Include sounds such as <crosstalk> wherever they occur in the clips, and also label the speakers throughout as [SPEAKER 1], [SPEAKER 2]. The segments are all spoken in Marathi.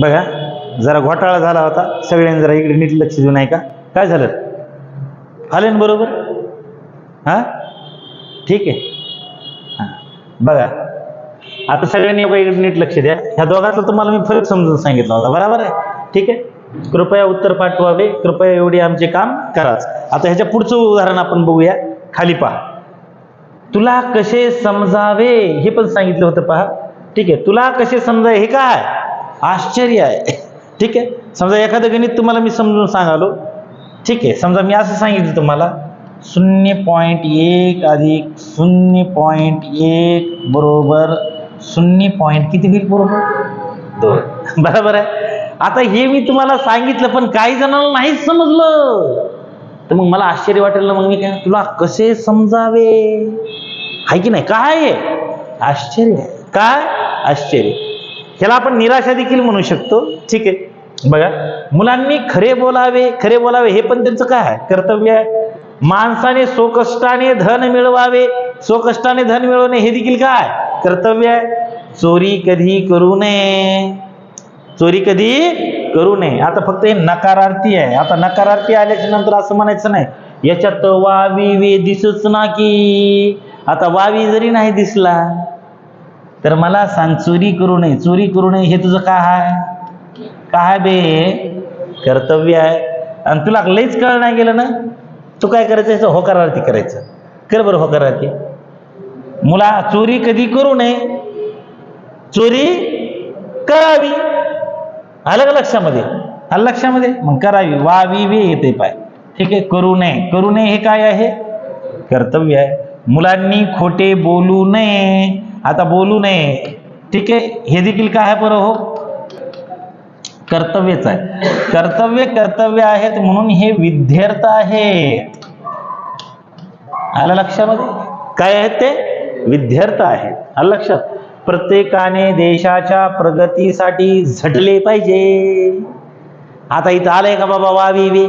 [SPEAKER 1] बघा जरा घोटाळा झाला होता. सगळ्यांनी जरा इकडे नीट लक्ष देऊ नाही का काय झालं? आले ना बरोबर? हां? ठीक आहे. हां. बघा. आता सगळ्यांनी बघा इकडे नीट लक्ष द्या. ह्या दोघांचा तुम्हाला मी फरक समजून सांगितला होता. बरोबर आहे? ठीक आहे? कृपया उत्तर पाठवावे कृपया एवढी आमचे काम कराच. आता ह्याच्या पुढचं उदाहरण आपण बघूया. खाली पहा. तुला कसे समजावे? हे पण सांगितलं होतं पहा. ठीक आहे. तुला कसे समजावे? हे काय? आश्चर्य आहे. ठीक आहे? समजा एखादं गणित तुम्हाला मी समजून सांगालो. ठीक आहे? समजा मी असं सांगितलं तुम्हाला शून्य पॉईंट एक अधिक शून्य पॉईंट एक बरोबर शून्य पॉईंट किती होईल बरोबर? दोन. <laughs> बरोबर आहे? आता हे मी तुम्हाला सांगितलं पण काही जणांना नाहीच समजलं. तर मग मला आश्चर्य वाटेल ना मग मी काय? तुला कसे समजावे? आहे की नाही? काय आहे? आश्चर्य. आहे. काय? आश्चर्य. ह्याला आपण निराशा देखील म्हणू शकतो. ठीक आहे. बघा मुलांनी खरे बोलावे खरे बोलावे हे पण त्यांचं काय आहे? कर्तव्य आहे. माणसाने स्वकष्टाने धन मिळवावे स्वकष्टाने धन मिळवणे हे देखील काय कर्तव्य आहे. चोरी कधी करू नये. चोरी कधी करू नये. आता फक्त हे नकारार्थी आहे. आता नकारार्थी आल्याच्यानंतर असं म्हणायचं नाही. याच्यात वावी वे दिसच ना की. आता वावी जरी नाही दिसला तर मला सांग चोरी करू नये. चोरी करू नये हे तुझं काय आहे काय बे? कर्तव्य आहे. आणि तुला लईच कळ नाही गेलं ना? तू काय करायचं? याचं होकारार्थी करायचं. कर बरं होकारार्थी. मुला चोरी कधी करू नये. चोरी करावी. आलं का लक्षामध्ये? आलं लक्षामध्ये? मग करावी. वावी वे येते पाय. ठीक आहे? करू नये. करू नये हे काय आहे? कर्तव्य आहे. मुलांनी खोटे बोलू नये. आता बोलू नये. ठीक आहे? हे देखील काय आहे बरं हो? कर्तव्यच आहे. कर्तव्य कर्तव्य आहेत म्हणून हे विद्यार्थ आहेत आलं लक्षामध्ये? काय आहेत ते? विद्यार्थ आहेत. आलं लक्षात? प्रत्येकाने देशाच्या प्रगतीसाठी झटले पाहिजे. आता इथं आलंय का बाबा वावी वे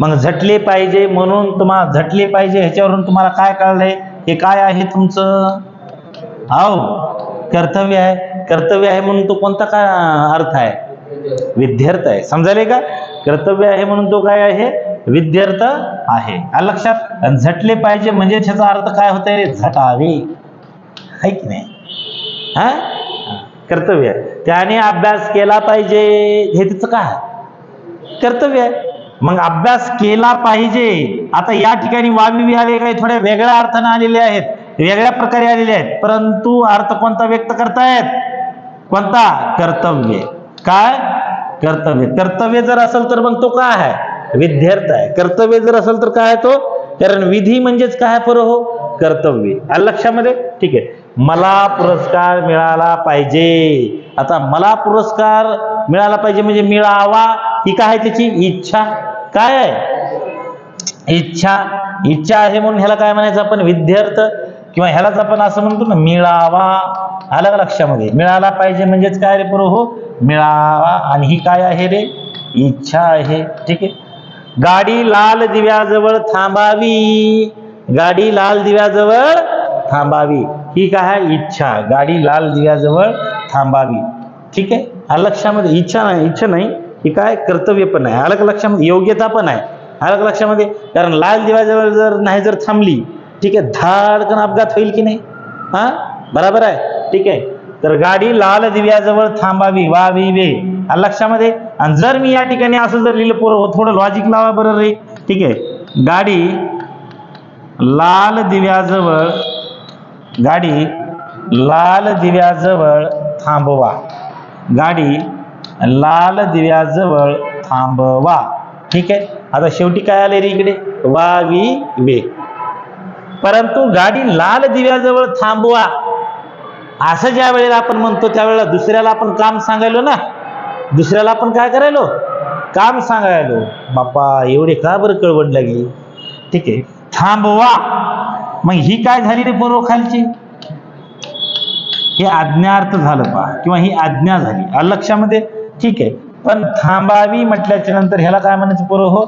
[SPEAKER 1] मग झटले पाहिजे म्हणून तुम्हाला झटले पाहिजे ह्याच्यावरून तुम्हाला काय कळलंय? हे काय आहे तुमचं? हो कर्तव्य आहे. कर्तव्य आहे म्हणून तो कोणता काय अर्थ आहे? विद्यार्थ आहे. समजाले का? कर्तव्य आहे म्हणून तो काय आहे? विद्यार्थ आहे. लक्षात? झटले पाहिजे म्हणजे त्याचा अर्थ काय होत रे झटावे. आहे की नाही? हा? कर्तव्य. आहे त्याने अभ्यास केला पाहिजे. हे तिचं काय कर्तव्य आहे. मग अभ्यास केला पाहिजे. आता या ठिकाणी वावी आले काही थोड्या वेगळ्या अर्थानं आलेले आहेत. वेगळ्या प्रकारे आलेले आहेत. परंतु अर्थ कोणता व्यक्त करतायत? कोणता? कर्तव्य. काय? कर्तव्य. कर्तव्य जर असेल तर मग तो काय आहे? विद्यार्थ आहे. कर्तव्य जर असेल तर काय आहे तो? कारण विधी म्हणजेच काय पर हो कर्तव्य. लक्षामध्ये? ठीक आहे. मला पुरस्कार मिळाला पाहिजे. आता मला पुरस्कार मिळाला पाहिजे म्हणजे मिळावा ही काय आहे त्याची? इच्छा. काय आहे? इच्छा. इच्छा आहे म्हणून ह्याला काय म्हणायचं आपण? विद्यार्थ. किंवा ह्यालाच आपण असं म्हणतो ना मिळावा आलं का लक्षामध्ये? मिळाला पाहिजे म्हणजेच काय रे बरोबर हो? मिळावा. आणि ही काय आहे रे? इच्छा आहे. ठीक आहे? गाडी लाल दिव्याजवळ थांबावी. गाडी लाल दिव्याजवळ थांबावी. ही काय आहे? इच्छा. गाडी लाल दिव्याजवळ थांबावी. ठीक आहे? आलं लक्षामध्ये? इच्छा नाही. इच्छा नाही. ही काय? कर्तव्य पण आहे आलं का लक्षामध्ये? योग्यता पण आहे. आलं का लक्षामध्ये? कारण लाल दिव्याजवळ जर नाही जर थांबली ठीक आहे धाडकन अपघात होईल की नाही? हा? बराबर आहे. ठीक आहे. तर गाडी लाल दिव्याजवळ थांबावी वावी वे. लक्षामध्ये आणि जर मी या ठिकाणी असं जर लिहिलं पोरं थोडं लॉजिक लावा बरं रे. ठीक आहे. गाडी लाल दिव्याजवळ गाडी लाल दिव्याजवळ थांबवा. गाडी लाल दिव्याजवळ थांबवा. ठीक आहे. आता शेवटी काय आले रे इकडे? वावी वे. परंतु गाडी लाल दिव्याजवळ थांबवा. असं ज्या वेळेला आपण म्हणतो त्यावेळेला दुसऱ्याला आपण काम सांगायलो ना? दुसऱ्याला आपण काय करायलो? काम सांगायलो. बापा एवढे का बरं कळवड लागली? ठीक आहे थांबवा. मग ही काय झाली रे पूर्व खालची हे आज्ञार्थ झालं पहा किंवा ही आज्ञा झाली. अलक्षामध्ये लक्षामध्ये? ठीक आहे. पण थांबावी म्हटल्याच्या नंतर ह्याला काय म्हणायचं? पूर्व हो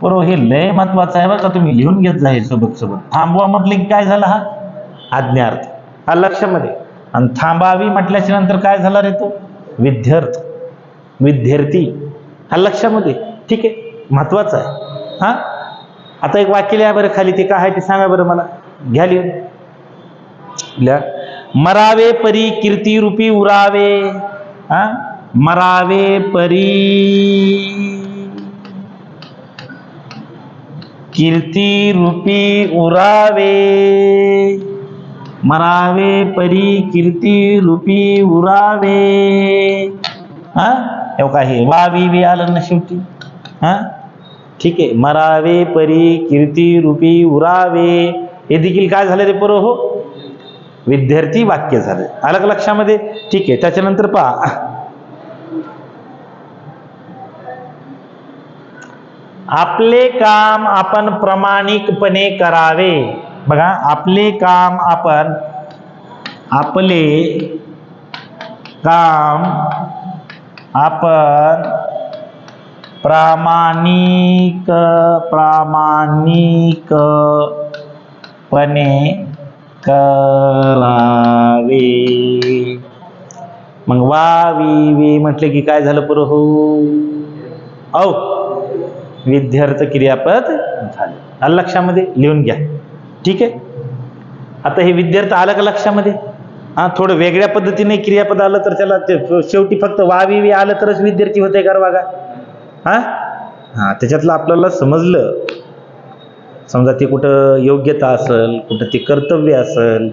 [SPEAKER 1] पूर्व हे लय महत्वाचं आहे बरं का तुम्ही लिहून घेत जा हे सोबत सोबत. थांबवा म्हटलं की काय झाला हा? आज्ञार्थ. हा लक्षामध्ये. आणि थांबावी म्हटल्याच्या नंतर काय झाला रे तो? विद्यार्थ. विद्यार्थी. हा लक्षामध्ये. ठीक आहे? महत्वाचं आहे. हा? आता एक वाक्य लिहा बरं खाली ते काय आहे ते सांगा बरं मला. घ्या लिहून. लिहा. मरावे परी कीर्ती रूपी उरावे. हा? मरावे परी कीर्ती रूपी उरावे मरावे परी कीर्ती रूपी उरावे. हा? एवं काय हे वा वी आलं ना शेवटी. हा? ठीक आहे मरावे परी कीर्ती रूपी उरावे. हे देखील काय झालं रे पोरं हो? विद्यार्थी वाक्य झालं. आलं का लक्षामध्ये? ठीक आहे त्याच्यानंतर पहा. आपले काम आपण प्रामाणिकपणे करावे. बघा आपले काम आपण आपले काम आपण प्रामाणिक प्रामाणिकपणे करावे. मग वा वी वी म्हटले की काय झालं पुरं? हो. औ. विद्यार्थ क्रियापद झाले. आलं लक्षामध्ये? लिहून घ्या. ठीक आहे? आता हे विद्यार्थ आलं का लक्षामध्ये? हा थोडं वेगळ्या पद्धतीने क्रियापद आलं तर त्याला ते शेवटी फक्त वा वी आलं तरच विद्यार्थी होते का बघा हा? हा त्याच्यातलं आपल्याला समजलं. समजा ते कुठं योग्यता असेल कुठं ते कर्तव्य असेल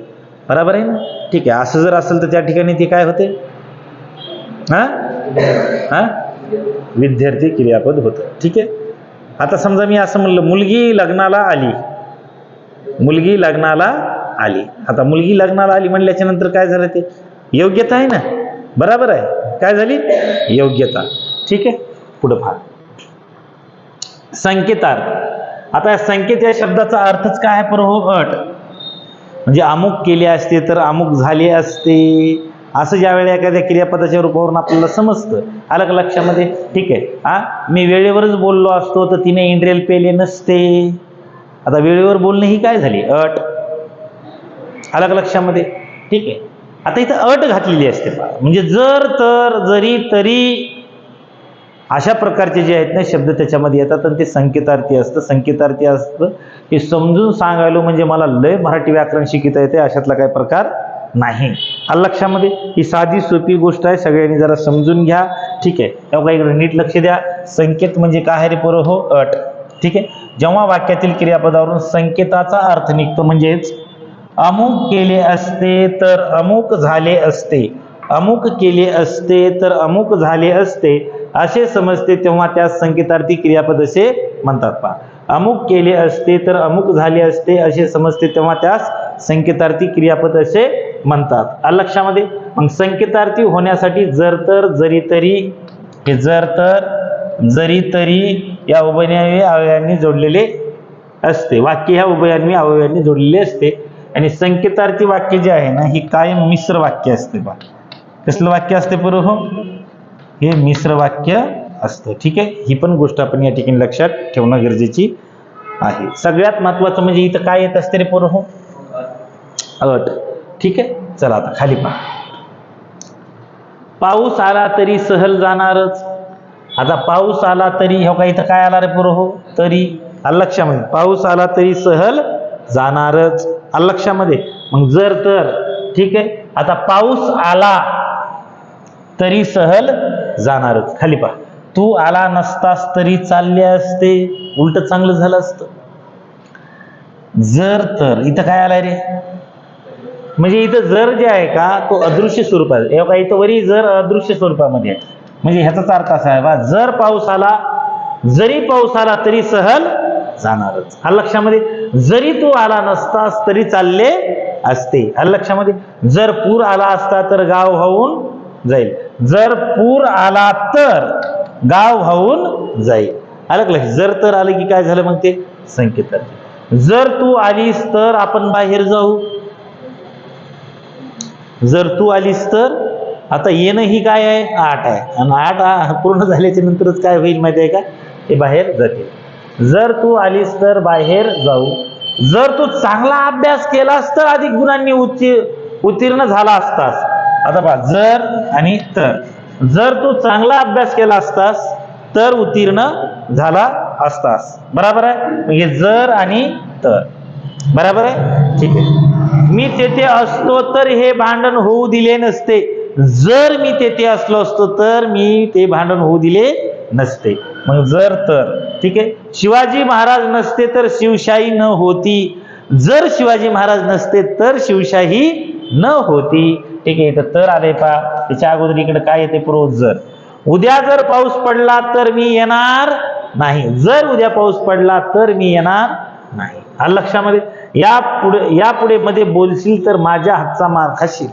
[SPEAKER 1] बरोबर आहे ना? ठीक आहे असं जर असेल तर त्या ठिकाणी ते काय होते? हा? हा? विद्यार्थी क्रियापद होतं. ठीक आहे? आता समजा मी असं म्हणलं मुलगी लग्नाला आली. मुलगी लग्नाला आली. आता मुलगी लग्नाला आली म्हणल्याच्या नंतर काय झालं ते? योग्यता आहे ना? बराबर आहे. काय झाली? योग्यता. ठीक आहे? पुढं फार संकेतार्थ. आता या संकेत या शब्दाचा अर्थच काय आहे? पर हो अट म्हणजे अमुक केले असते तर अमुक झाले असते. असं ज्यावेळी एखाद्या क्रियापदाच्या रूपावरून आपल्याला समजतं आलं का लक्षामध्ये ठीक आहे हा? मी वेळेवरच बोललो असतो तर तिने इंड्रेल पेले नसते. आता वेळेवर बोलणे ही काय झाली? अट. आलं का लक्षामध्ये ठीक आहे. आता इथं अट घातलेली असते म्हणजे जर तर जरी तरी अशा प्रकारचे जे आहेत ना शब्द त्याच्यामध्ये येतात आणि ते संकेतार्थी असतं. संकेतार्थी असतं हे समजून सांगायलो म्हणजे मला लय मराठी व्याकरण शिकिता येते अशातला काय प्रकार नाही. आलं लक्षामध्ये? ही साधी सोपी गोष्ट आहे. सगळ्यांनी जरा समजून घ्या. ठीक आहे. तेव्हा इकडे नीट लक्ष द्या. संकेत म्हणजे काय आहे रे पोरं? हो अट. ठीक आहे? जेव्हा वाक्यातील क्रियापदावरून संकेताचा अर्थ निघतो म्हणजेच अमुक केले असते तर अमुक झाले असते. अमुक केले असते तर अमुक झाले असते. असे समजते तेव्हा त्यास संकेतार्थी क्रियापद असे म्हणतात पहा. अमुक केले असते तर अमुक झाले असते. असे समजते तेव्हा त्यास संकेतार्थी क्रियापद असे म्हणतात. अलक्षामध्ये लक्षामध्ये? मग संकेतार्थी होण्यासाठी जर तर जरी तरी हे जर तर जरी तरी या उभयन्वी अवयवांनी जोडलेले असते. वाक्य ह्या उभयान्वी अवयवांनी जोडलेले असते. आणि संकेतार्थी वाक्य जे आहे ना ही कायम मिश्र वाक्य असते बा. कसलं वाक्य असते बरं हो हे मिश्र वाक्य असतं. ठीक आहे? ही पण गोष्ट आपण या ठिकाणी लक्षात ठेवणं गरजेची आहे. सगळ्यात महत्वाचं म्हणजे इथं काय येत असते रे पोरं हो अट. ठीक आहे? चला आता खाली पहा. पाऊस आला तरी सहल जाणारच. आता पाऊस आला तरी हो का इथं काय आला रे पुरो हो? तरी अल्लक्षामध्ये. पाऊस आला तरी सहल जाणारच. अल्लक्षामध्ये. मग जर तर ठीक आहे? आता पाऊस आला तरी सहल जाणारच. खाली पहा. तू आला नसतास तरी चालले असते. उलट चांगलं झालं असतं. जर तर इथं काय आलाय रे? म्हणजे इथं जर जे आहे का तो अदृश्य स्वरूपात आहे. इथं वरी जर अदृश्य स्वरूपामध्ये आहे. म्हणजे ह्याचाच अर्थ असा आहे बा जर पाऊस आला जरी पाऊस आला तरी सहल जाणारच. हा लक्षामध्ये जरी तू आला नसतास तरी चालले असते. हा लक्षामध्ये जर पूर आला असता तर गाव वाहून जाईल. जर पूर आला तर गाव वाहून जाईल. आलं लक्ष जर तर आलं की काय झालं मग ते? संकेत जर तू आलीस तर आपण बाहेर जाऊ. जर तू आलीस तर आता येणं ही काय आहे? आठ आहे. आणि आठ पूर्ण झाल्याच्या नंतरच काय होईल माहिती आहे का? ते बाहेर जाते जर तू आलीस तर बाहेर जाऊ. जर तू चांगला अभ्यास केलास तर अधिक गुणांनी उत्ती उत्तीर्ण झाला असतास. आता पहा जर आणि तर. जर तू चांगला अभ्यास केला असतास तर उत्तीर्ण झाला असतास. बराबर आहे? म्हणजे जर आणि तर. बराबर आहे? ठीक आहे. मी तेथे असतो तर हे भांडण होऊ दिले नसते. जर मी तेथे असलो असतो तर मी ते भांडण होऊ दिले नसते. मग जर तर ठीक आहे? शिवाजी महाराज नसते तर शिवशाही न होती. जर शिवाजी महाराज नसते तर शिवशाही न होती. ठीक आहे इथं तर आले पा त्याच्या अगोदर इकडे काय येते पूर्व जर उद्या जर पाऊस पडला तर मी येणार नाही. जर उद्या पाऊस पडला तर मी येणार नाही. हा लक्षामध्ये? या पुढे या पुढे मध्ये बोलशील तर माझ्या हातचा मार खाशील.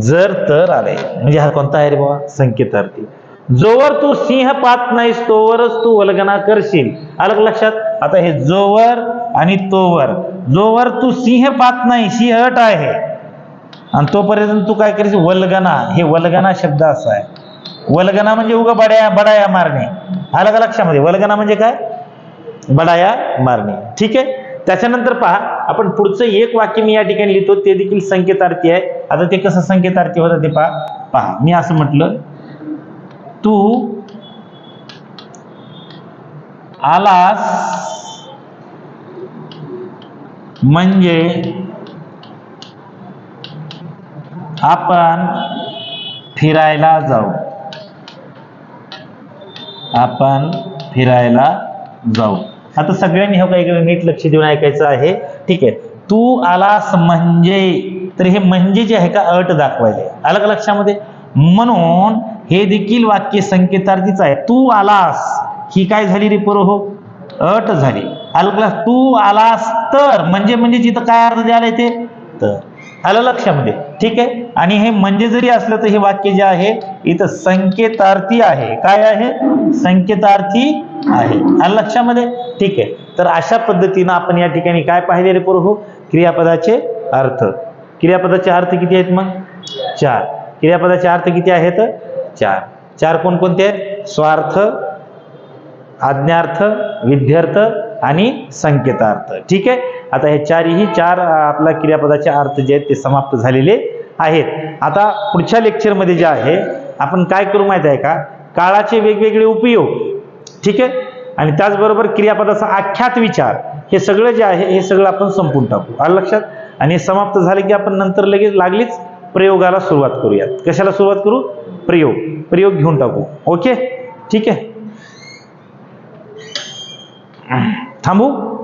[SPEAKER 1] जर तर आले. म्हणजे हा कोणता आहे रे बाबा? संकेतार्थी. जोवर तू सिंह पात नाहीस तोवरच तू वल्गना करशील. अलग लक्षात? आता हे जोवर आणि तोवर. जोवर तू सिंह पात नाही सिंह अट आहे. आणि तोपर्यंत तू काय करशील वल्गना. हे वल्गना शब्द असा आहे. वल्गना म्हणजे उगा बड्या बडाया मारणे. आलं का लक्षामध्ये. वल्गना म्हणजे काय? बडाया मारणे. ठीक आहे? त्याच्यानंतर पहा आपण पुढचं एक वाक्य मी या ठिकाणी लिहितो ते देखील संकेतार्थी आहे. आता ते कसं संकेतार्थी होतं ते पहा. पहा मी असं म्हटलं तू आलास म्हणजे आपण फिरायला जाऊ. आपण फिरायला जाऊ. आता सगळ्यांनी हे काही नीट लक्ष देऊन ऐकायचं आहे. ठीक आहे. तू आलास म्हणजे तर हे म्हणजे जे आहे का अट दाखवायचे आलं का लक्षामध्ये? म्हणून हे देखील वाक्य संकेतार्थीच आहे. तू आलास ही काय झाली रे पोरं हो? अट झाली. आलं का तू आलास तर म्हणजे म्हणजे जिथं काय अर्थ द्यायला ते तर. आलं लक्षामध्ये म्हणजे. ठीक आहे? आणि हे म्हणजे जरी असलं तर हे वाक्य जे आहे इथं संकेतार्थी आहे. काय आहे? संकेतार्थी आहे. आलं लक्षामध्ये? ठीक आहे. तर अशा पद्धतीनं आपण या ठिकाणी काय पाहिलेले प्रभू? क्रियापदाचे अर्थ. क्रियापदाचे अर्थ किती आहेत मग? चार. क्रियापदाचे अर्थ किती आहेत? चार. चार कोणकोणते? आहेत स्वार्थ आज्ञार्थ विध्यर्थ आणि संकेतार्थ. ठीक आहे? आता हे चारही चार आपला क्रियापदाचे अर्थ जे आहेत ते समाप्त झालेले आहेत. आता पुढच्या लेक्चरमध्ये जे आहे आपण काय करू माहीत आहे का? काळाचे वेगवेगळे उपयोग. ठीक आहे? आणि त्याचबरोबर क्रियापदाचा आख्यात विचार. हे सगळं जे आहे हे सगळं आपण संपून टाकू. आलं लक्षात? आणि हे समाप्त झालं की आपण नंतर लगेच लागलीच प्रयोगाला सुरुवात करूयात. कशाला सुरुवात करू? प्रयोग. प्रयोग घेऊन टाकू. ओके? ठीक आहे? थांबू?